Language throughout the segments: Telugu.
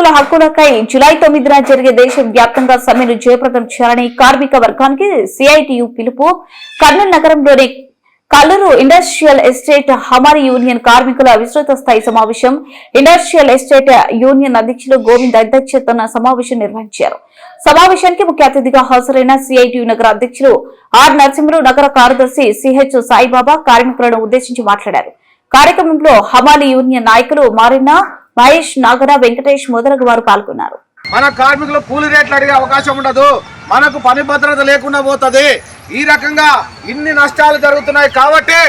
కార్మికుల హక్కులకై జులై తొమ్మిదిన జరిగే దేశ వ్యాప్తంగా సమ్మెను జయప్రదం చేయాలని కార్మిక వర్గానికి సిఐటియు పిలుపు. కర్నూలు నగరంలోని Kallur industrial estate Hamari union కార్మికుల విస్తృత స్థాయి సమావేశం. ఇండస్ట్రియల్ ఎస్టేట్ యూనియన్ అధ్యక్షులు గోవింద్ అధ్యక్షతన సమావేశం నిర్వహించారు. సమావేశానికి ముఖ్య అతిథిగా హాజరైన సిఐటియు నగర అధ్యక్షులు ఆర్ నరసింహులు నగర కార్యదర్శి సిహెచ్ సాయిబాబా కార్మికులను ఉద్దేశించి మాట్లాడారు. కార్యక్రమంలో హమాలి యూనియన్ నాయకులు మారినా మహేష్ నాగర వెంకటేష్ మొదలగు వారు పాల్గొన్నారు. మన కార్మికులు కూలి రేట్లు అడిగే అవకాశం ఉండదు. మనకు పని భద్రత లేకుండా పోతుంది. ఈ రకంగా ఇన్ని నష్టాలు జరుగుతున్నాయి కాబట్టి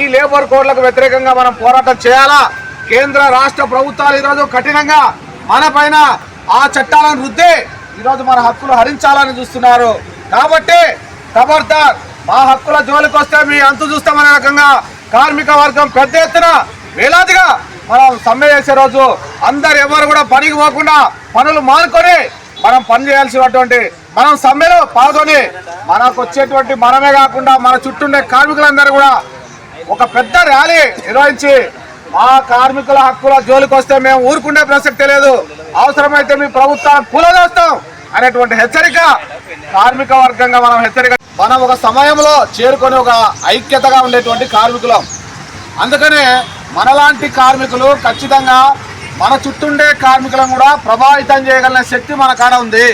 ఈ లేబర్ కోడ్లకు వ్యతిరేకంగా మనం పోరాటం చేయాలా? కేంద్ర రాష్ట్ర ప్రభుత్వాలు ఈరోజు కఠినంగా మన పైన ఆ చట్టాలను రుద్దే ఈరోజు మన హక్కులు హరించాలని చూస్తున్నారు. కాబట్టి ఖబర్దార్ మా హక్కుల జోలికి వస్తే మీ అంతు చూస్తామనే రకంగా కార్మిక వర్గం పెద్ద ఎత్తున వేలాదిగా మనం సమ్మె చేసే రోజు అందరు ఎవరు కూడా పనికి పోకుండా పనులు మానుకొని మనం పని చేయాల్సినటువంటి మనం సమ్మెలో పాల్గొని మనకు వచ్చేటువంటి మనమే కాకుండా మన చుట్టూండే కార్మికులందరూ కూడా ఒక పెద్ద ర్యాలీ నిర్వహించి మా కార్మికుల హక్కుల జోలికి వస్తే మేము ఊరుకుండే ప్రసక్తే లేదు. అవసరమైతే మీ ప్రభుత్వాన్ని కూలదోస్తాం అనేటువంటి హెచ్చరిక కార్మిక వర్గంగా మనం హెచ్చరిక మనం ఒక సమయంలో చేరుకొని ఒక ఐక్యతగా ఉండేటువంటి కార్మికులం. అందుకనే మనలాంటి కార్మికులు ఖచ్చితంగా మన చుట్టుండే కార్మికులను కూడా ప్రభావితం చేయగలిగిన శక్తి మన కాడ ఉంది.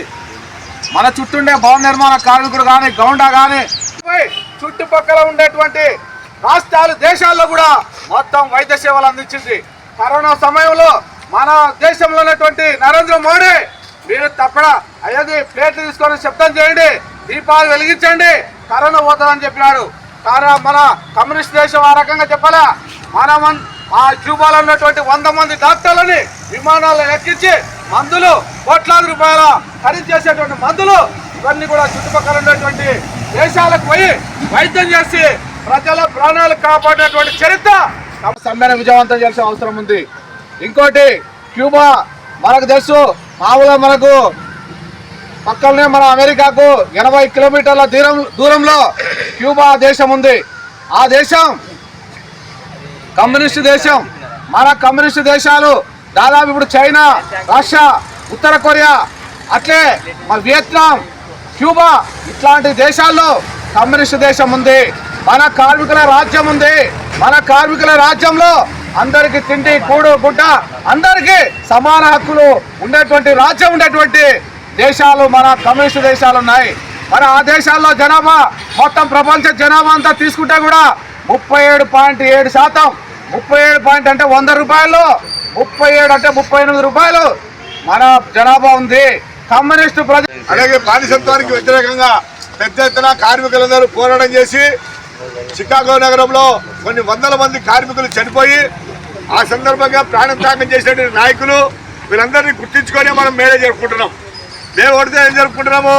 మన చుట్టుండే భవన నిర్మాణ కార్మికులు కానీ గౌండా కానీ చుట్టుపక్కల ఉండేటువంటి రాష్ట్రాలు దేశాల్లో కూడా మొత్తం వైద్య సేవలు అందించింది. కరోనా సమయంలో మన దేశంలో ఉన్నటువంటి నరేంద్ర మోడీ మీరు తప్పడ అయ్యది ప్లేట్లు తీసుకొని శబ్దం చేయండి దీపాలు వెలిగించండి కరోనా పోతుందని చెప్పినాడు. కానీ మన కమ్యూనిస్ట్ దేశం ఆ రకంగా చెప్పాలా? మనం ఆ క్యూబాలో ఉన్నటువంటి వంద మంది డాక్టర్లని విమానాల్లో ఎక్కించి మందులు కోట్లాది రూపాయల ఖరీదు చేసేటువంటి మందులు ఇవన్నీ కూడా చుట్టుపక్కల ఉన్నటువంటి దేశాలకు పోయి వైద్యం చేసి ప్రజల ప్రాణాలు కాపాడినటువంటి చరిత్ర సమ్మెను విజయవంతం చేసే అవసరం ఉంది. ఇంకోటి క్యూబా మనకు తెలుసు మామూలుగా మనకు పక్కనే మన అమెరికాకు ఎనభై కిలోమీటర్ల దూరం దూరంలో క్యూబా దేశం ఉంది. ఆ దేశం కమ్యూనిస్ట్ దేశం. మన కమ్యూనిస్ట్ దేశాలు దాదాపు ఇప్పుడు చైనా రష్యా ఉత్తర కొరియా అట్లే మన వియత్నాం క్యూబా ఇట్లాంటి దేశాల్లో కమ్యూనిస్ట్ దేశం ఉంది. మన కార్మికుల రాజ్యం ఉంది. మన కార్మికుల రాజ్యంలో అందరికి తిండి కూడు గుడ్డ అందరికీ సమాన హక్కులు ఉండేటువంటి రాజ్యం ఉండేటువంటి దేశాలు మన కమ్యూనిస్ట్ దేశాలు ఉన్నాయి. మరి ఆ దేశాల్లో జనాభా మొత్తం ప్రపంచ జనాభా అంతా తీసుకుంటే కూడా ముప్పై ఏడు పాయింట్ ఏడు శాతం ముప్పై ఏడు పాయింట్ అంటే వంద రూపాయలు. ముప్పై ఏడు అంటే ముప్పై ఎనిమిది రూపాయలు. మన జనాభా ఉంది. కమ్యూనిస్ట్ ప్రజ అలాగే బానిసత్వానికి వ్యతిరేకంగా పెద్ద ఎత్తున కార్మికులందరూ పోరాటం చేసి చికాగో నగరంలో కొన్ని వందల మంది కార్మికులు చనిపోయి ఆ సందర్భంగా ప్రాణం త్యాగం చేసినటువంటి నాయకులు వీళ్ళందరినీ గుర్తించుకొని మనం మేడే జరుపుకుంటున్నాం. మేము కొడితే ఏం జరుపుకుంటున్నాము?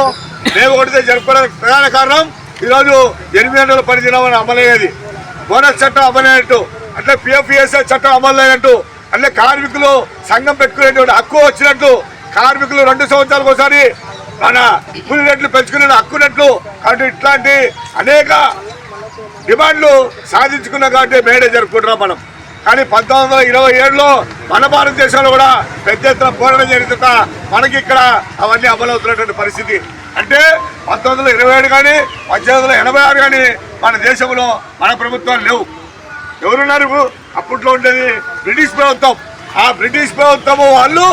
మేము కొడితే జరుపుకోవడానికి ప్రధాన కారణం ఈరోజు ఎనిమిది గంటల పని దినం అమలయ్యేది. బోనస్ చట్టం అమలైనట్టు అట్లే పిఎఫ్ఈఎస్ఐ చట్టం అమలైనట్టు అంటే కార్మికులు సంఘం పెట్టుకునేటువంటి హక్కు వచ్చినట్టు కార్మికులు రెండు సంవత్సరాలకు ఒకసారి మన కూలి రేట్లు పెంచుకునే హక్కునట్లు కాబట్టి ఇట్లాంటి అనేక డిమాండ్లు సాధించుకున్న కాబట్టి మేడే జరుపుకుంటున్నాం మనం. కానీ పంతొమ్మిది వందల ఇరవై ఏడులో మన భారతదేశంలో కూడా పెద్ద ఎత్తున పోరాటం జరిగిన మనకి ఇక్కడ అవన్నీ అమలవుతున్నటువంటి పరిస్థితి. అంటే పంతొమ్మిది వందల ఇరవై ఏడు కానీ పద్దెనిమిది వందల ఎనభై ఆరు కానీ మన దేశంలో మన ప్రభుత్వాలు లేవు. ఎవరున్నారు అప్పట్లో ఉండేది బ్రిటిష్ ప్రభుత్వం. ఆ బ్రిటిష్ ప్రభుత్వం వాళ్ళు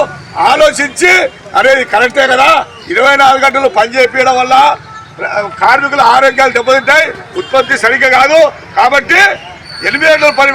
ఆలోచించి అరే ఇది కరెక్టే కదా ఇరవై నాలుగు గంటలు పని చేపించడం వల్ల కార్మికుల ఆరోగ్యాలు దెబ్బతింటాయి ఉత్పత్తి సరిగ్గా కాదు కాబట్టి ఎనిమిది గంటలు పని